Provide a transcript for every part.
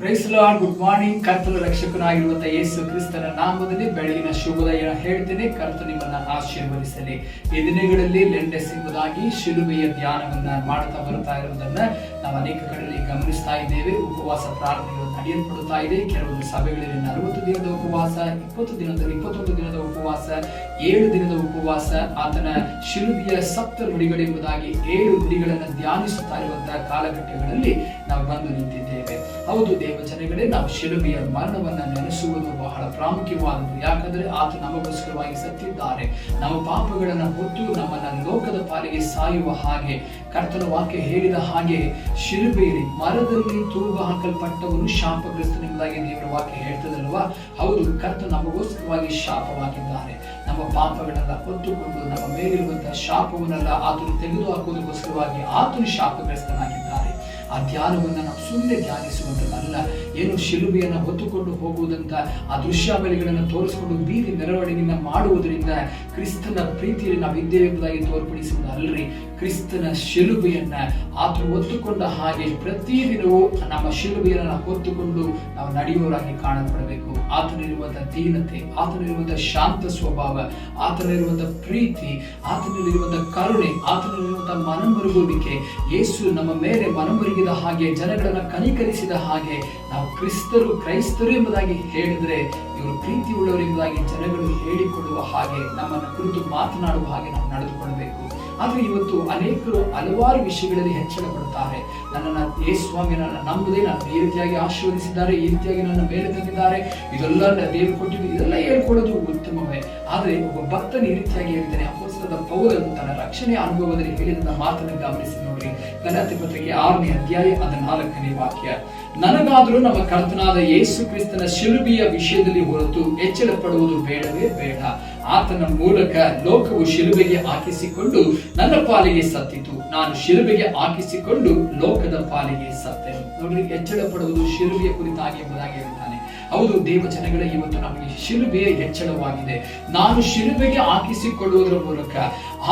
Price lord good morning ಕರ್ತನ ರಕ್ಷಕನಾಗಿರುವಂತಹ ಯೇಸು ಕ್ರಿಸ್ತನ ನಾಮದಲ್ಲಿ ಬೆಳಗಿನ ಶುಭೋದಯ ಹೇಳ್ತೇನೆ. ಕರ್ತ ನಿಮ್ಮನ್ನ ಆಶೀರ್ವದಿಸಲಿ. ಈ ದಿನಗಳಲ್ಲಿ ಲೆಂಡೆಸ್ ಎಂಬುದಾಗಿ ಶಿಲುಬೆಯ ಧ್ಯಾನವನ್ನ ಮಾಡ್ತಾ ಬರ್ತಾ ಇರುವುದನ್ನ ನಾವು ಅನೇಕ ಕಡೆಯಲ್ಲಿ ಗಮನಿಸ್ತಾ ಇದ್ದೇವೆ. ಉಪವಾಸ ಪ್ರಾರ್ಥನೆಗಳು ನಡೆಯಲ್ಪಡುತ್ತಾ ಇದೆ. ಕೆಲವೊಂದು ಸಭೆಗಳಲ್ಲಿ ನಲವತ್ತು ದಿನದ ಉಪವಾಸ, ಇಪ್ಪತ್ತು ದಿನದ, ಇಪ್ಪತ್ತೊಂದು ದಿನದ ಉಪವಾಸ, ಏಳು ದಿನದ ಉಪವಾಸ, ಆತನ ಶಿಲುಬೆಯ ಸಪ್ತ ನುಡಿಗಳೆಂಬುದಾಗಿ ಏಳು ನುಡಿಗಳನ್ನು ಧ್ಯಾನಿಸುತ್ತಾ ಇರುವಂತಹ ಕಾಲಘಟ್ಟಗಳಲ್ಲಿ ನಾವು ಬಂದು ನಿಂತಿದ್ದೇವೆ. ಹೌದು ದೇವ ಜನಗಳೇ, ನಾವು ಶಿಲುಬೆಯ ಮರಣವನ್ನು ನೆನೆಸುವುದು ಬಹಳ ಪ್ರಾಮುಖ್ಯವಾದದ್ದು. ಯಾಕಂದರೆ ಆತ ನಮಗೋಸ್ಕರವಾಗಿ ಸತ್ತಿದ್ದಾರೆ. ನಮ್ಮ ಪಾಪಗಳನ್ನು ಹೊತ್ತು ನಮ್ಮನ್ನು ಲೋಕದ ಪಾಲಿಗೆ ಸಾಯುವ ಹಾಗೆ, ಕರ್ತನ ವಾಕ್ಯ ಹೇಳಿದ ಹಾಗೆ ಶಿಲುಬೆಯಲ್ಲಿ ಮರದಲ್ಲಿ ತೂಗು ಹಾಕಲ್ಪಟ್ಟವನು ಶಾಪಗ್ರಸ್ತನೆಂಬುದಾಗಿ ದೇವರ ವಾಕ್ಯ ಹೇಳ್ತದಲ್ವಾ ಹೌದು ಕರ್ತ ನಮಗೋಸ್ಕರವಾಗಿ ಶಾಪವಾಗಿದ್ದಾರೆ. ನಮ್ಮ ಪಾಪಗಳನ್ನ ಹೊತ್ತುಕೊಂಡು ನಮ್ಮ ಮೇಲಿರುವಂತಹ ಶಾಪವನ್ನೆಲ್ಲ ಆತನು ತೆಗೆದುಹಾಕುವುದಕ್ಕೋಸ್ಕರವಾಗಿ ಆತನು ಶಾಪಗ್ರಸ್ತನಾಗಿದ್ದಾರೆ. ಆ ಧ್ಯಾನವನ್ನು ನಾವು ಸುಮ್ಮನೆ ಧ್ಯಾನಿಸುವಂಥದ್ದಲ್ಲ ಏನು ಶಿಲುಬೆಯನ್ನು ಹೊತ್ತುಕೊಂಡು ಹೋಗುವುದಂತ ಆ ದೃಶ್ಯಾವಳಿಗಳನ್ನು ತೋರಿಸಿಕೊಂಡು ಬೀದಿ ಮೆರವಣಿಗೆಯನ್ನು ಮಾಡುವುದರಿಂದ ಕ್ರಿಸ್ತನ ಪ್ರೀತಿಯಲ್ಲಿ ನಾವು ಇದ್ದೇವೆ ಎಂಬುದಾಗಿ ತೋರ್ಪಡಿಸುವುದು ಅಲ್ರಿ ಕ್ರಿಸ್ತನ ಶಿಲುಬೆಯನ್ನ ಆತನು ಹೊತ್ತುಕೊಂಡ ಹಾಗೆ ಪ್ರತಿದಿನವೂ ನಮ್ಮ ಶಿಲುಬೆಯನ್ನು ಹೊತ್ತುಕೊಂಡು ನಾವು ನಡೆಯುವವರಾಗಿ ಕಾಣಲ್ಪಡಬೇಕು. ಆತನಿರುವಂಥ ದೀನತೆ ಆತನಿರುವಂಥ ಶಾಂತ ಸ್ವಭಾವ ಆತನಿರುವಂಥ ಪ್ರೀತಿ ಆತನಲ್ಲಿರುವಂತಹ ಕರುಣೆ ಆತನಲ್ಲಿರುವಂತಹ ಮನಮರುಗುವಿಕೆ, ಯೇಸು ನಮ್ಮ ಮೇಲೆ ಮನಮರುಗಿದ ಹಾಗೆ ಜನಗಳನ್ನ ಕನಿಕರಿಸಿದ ಹಾಗೆ ಕ್ರಿಸ್ತರು, ಕ್ರೈಸ್ತರು ಎಂಬುದಾಗಿ ಹೇಳಿದ್ರೆ ಇವರು ಪ್ರೀತಿ ಉಳ್ಳವರು ಎಂಬುದಾಗಿ ಜನಗಳು ಹೇಳಿಕೊಡುವ ಹಾಗೆ ನಮ್ಮನ್ನು ಕುರಿತು ಮಾತನಾಡುವ ಹಾಗೆ ನಾವು ನಡೆದುಕೊಳ್ಳಬೇಕು ಆದ್ರೆ ಇವತ್ತು ಅನೇಕರು ಹಲವಾರು ವಿಷಯಗಳಲ್ಲಿ ಹೆಚ್ಚಳ ಪಡುತ್ತಾರೆ ನನ್ನನ್ನು ಏ ಸ್ವಾಮಿ, ನನ್ನ ನಂಬುದೇ ನನ್ನ ಈ ರೀತಿಯಾಗಿ ಆಶೀರ್ವದಿಸಿದ್ದಾರೆ, ಈ ರೀತಿಯಾಗಿ ನನ್ನ ಮೇಲೆ ತಂದಿದ್ದಾರೆ. ಇದೆಲ್ಲ ದೇವರು ಕೊಟ್ಟಿದ್ದು, ಇದೆಲ್ಲ ಹೇಳ್ಕೊಳ್ಳೋದು ಉತ್ತಮವೇ. ಆದರೆ ಒಬ್ಬ ಭಕ್ತನ ಈ ರೀತಿಯಾಗಿ ಹೇಳ್ತಾನೆ ಅಪೋಸ್ತದ ಪೌರನು ತನ್ನ ರಕ್ಷಣೆಯ ಅನುಭವದಲ್ಲಿ ಹೇಳಿದ ಮಾತನ್ನು ಗಮನಿಸಿ ನೋಡ್ರಿ. ಗಲಾತಿ ಪತ್ರಿಕೆ ಆರನೇ ಅಧ್ಯಾಯ ಅದ ನಾಲ್ಕನೇ ವಾಕ್ಯ. ನನಗಾದರೂ ನಮ್ಮ ಕರ್ತನಾದ ಯೇಸು ಕ್ರಿಸ್ತನ ಶಿಲುಬೆಯ ವಿಷಯದಲ್ಲಿ ಹೊರತು ಎಚ್ಚರ ಪಡುವುದು ಬೇಡವೇ ಬೇಡ. ಆತನ ಮೂಲಕ ಲೋಕವು ಶಿಲುಬೆಗೆ ಹಾಕಿಸಿಕೊಂಡು ನನ್ನ ಪಾಲಿಗೆ ಸತ್ತಿತು. ನಾನು ಶಿಲುಬೆಗೆ ಹಾಕಿಸಿಕೊಂಡು ಲೋಕದ ಪಾಲಿಗೆ ಸತ್ತೆನು. ನೋಡಿ ಹೆಚ್ಚಳ ಪಡುವುದು ಶಿಲುಬೆಯ ಕುರಿತಾಗಿ ಎಂಬುದಾಗಿ ಹೇಳುತ್ತಾನೆ ಹೌದು ದೇವ ಜನಗಳ ಇವತ್ತು ನಮಗೆ ಶಿಲುಬೆಯ ಹೆಚ್ಚಳವಾಗಿದೆ. ನಾನು ಶಿಲುಬೆಗೆ ಹಾಕಿಸಿಕೊಳ್ಳುವುದರ ಮೂಲಕ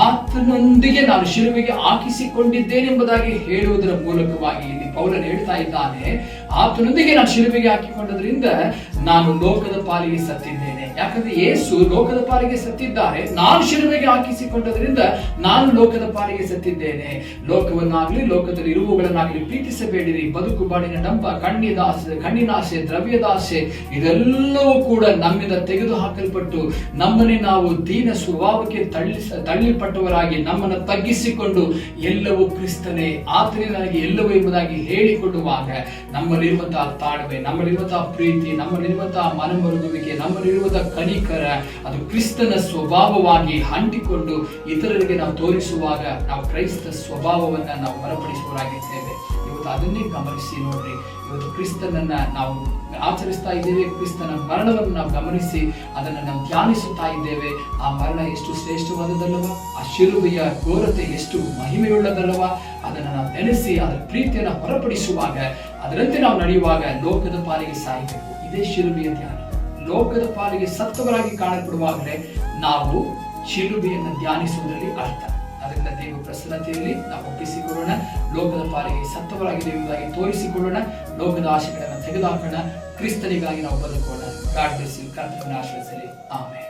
ಆತನೊಂದಿಗೆ ನಾನು ಶಿಲುಬೆಗೆ ಹಾಕಿಸಿಕೊಂಡಿದ್ದೇನೆಂಬುದಾಗಿ ಹೇಳುವುದರ ಮೂಲಕವಾಗಿ ಇಲ್ಲಿ ಪೌಲನ್ ಹೇಳ್ತಾ ಇದ್ದಾನೆ ಆತನೊಂದಿಗೆ ನಾನು ಶಿಲುಬೆಗೆ ಹಾಕಿಕೊಂಡದ್ರಿಂದ ನಾನು ಲೋಕದ ಪಾಲಿಗೆ ಸತ್ತಿದ್ದೇನೆ. ಯಾಕಂದ್ರೆ ಏಸು ಲೋಕದ ಪಾಲಿಗೆ ಸತ್ತಿದ್ದಾರೆ. ನಾನು ಶಿಲುಬೆಗೆ ಹಾಕಿಸಿಕೊಂಡದ್ರಿಂದ ನಾನು ಲೋಕದ ಪಾಲಿಗೆ ಸತ್ತಿದ್ದೇನೆ. ಲೋಕವನ್ನಾಗ್ಲಿ, ಲೋಕದಲ್ಲಿ ಇರುವುಗಳನ್ನಾಗ್ಲಿ ಪ್ರೀತಿಸಬೇಡಿರಿ. ಬದುಕು ಬಾಡಿನ ಡಂಪ ಕಣ್ಣಿದಾಸೆ ಕಣ್ಣಿನಾಸೆ ದ್ರವ್ಯದಾಸೆ ಇದೆಲ್ಲವೂ ಕೂಡ ನಮ್ಮಿಂದ ತೆಗೆದು ಹಾಕಲ್ಪಟ್ಟು ನಮ್ಮನ್ನೇ ನಾವು ದೀನ ಸ್ವಭಾವಕ್ಕೆ ತಳ್ಳಿಸ ತಳ್ಳಿಪಟ್ಟವರಾಗಿ ನಮ್ಮನ್ನು ತಗ್ಗಿಸಿಕೊಂಡು ಎಲ್ಲವೂ ಕ್ರಿಸ್ತನೇ, ಆತನೇ ನನಗೆ ಎಲ್ಲವೂ ಎಂಬುದಾಗಿ ಹೇಳಿಕೊಳ್ಳುವಾಗ ನಮ್ಮಲ್ಲಿರುವಂತಹ ತಾಳ್ಮೆ, ನಮ್ಮಲ್ಲಿರುವಂತಹ ಪ್ರೀತಿ, ನಮ್ಮಲ್ಲಿರುವಂತಹ ಮನಮರುಗುವಿಕೆ, ನಮ್ಮಲ್ಲಿರುವಂತಹ ಕನಿಕರ, ಅದು ಕ್ರಿಸ್ತನ ಸ್ವಭಾವವಾಗಿ ಅಂಟಿಕೊಂಡು ಇತರರಿಗೆ ನಾವು ತೋರಿಸುವಾಗ ನಾವು ಕ್ರೈಸ್ತ ಸ್ವಭಾವವನ್ನ ನಾವು ಬಲಪಡಿಸುವರಾಗಿರ್ತೇವೆ ಇವತ್ತು ಅದನ್ನೇ ಗಮನಿಸಿ ನೋಡ್ರಿ. ಇವತ್ತು ಕ್ರಿಸ್ತನನ್ನ ನಾವು ಆಚರಿಸ್ತಾ ಇದ್ದೇವೆ, ಕ್ರಿಸ್ತನ ಮರಣವನ್ನು ನಾವು ಗಮನಿಸಿ ಅದನ್ನು ನಾವು ಧ್ಯಾನಿಸುತ್ತಾ ಇದ್ದೇವೆ. ಆ ಮರಣ ಎಷ್ಟು ಶ್ರೇಷ್ಠವಾದದಲ್ಲವ ಆ ಶಿಲುಬೆಯ ಘೋರತೆ ಎಷ್ಟು ಮಹಿಮೆಯುಳ್ಳದಲ್ಲವ ಅದನ್ನು ನಾವು ನೆನೆಸಿ ಅದರ ಪ್ರೀತಿಯನ್ನು ಹೊರಪಡಿಸುವಾಗ ಅದರಂತೆ ನಾವು ನಡೆಯುವಾಗ ಲೋಕದ ಪಾಲಿಗೆ ಸಾಯಬೇಕು. ಇದೇ ಶಿಲುಬೆಯ ಧ್ಯಾನ. ಲೋಕದ ಪಾಲಿಗೆ ಸತ್ತವರಾಗಿ ಕಾಣಲ್ಪಡುವಾಗಲೇ ನಾವು ಶಿಲುಬೆಯನ್ನು ಧ್ಯಾನಿಸುವುದರಲ್ಲಿ ಅರ್ಥ. ಅದರಿಂದ ದೇವ ಪ್ರಸನ್ನತೆಯಲ್ಲಿ ನಾವು ಒಪ್ಪಿಸಿಕೊಳ್ಳೋಣ. ಲೋಕದ ಪಾಲಿಗೆ ಸತ್ತವರಾಗಿದ್ದೇವೆ ಎಂಬುದಾಗಿ ತೋರಿಸಿಕೊಳ್ಳೋಣ. ಲೋಕದ ಆಶೆಗಳನ್ನು ತೆಗೆದುಹಾಕೋಣ. ಕ್ರಿಸ್ತನಿಗಾಗಿ ನಾವು ಬದುಕೋಣ. ಗಾಡ್ ಬ್ಲೆಸ್ ಯು ಆಶ್ರಯಿಸಲಿ ಆಮೇಲೆ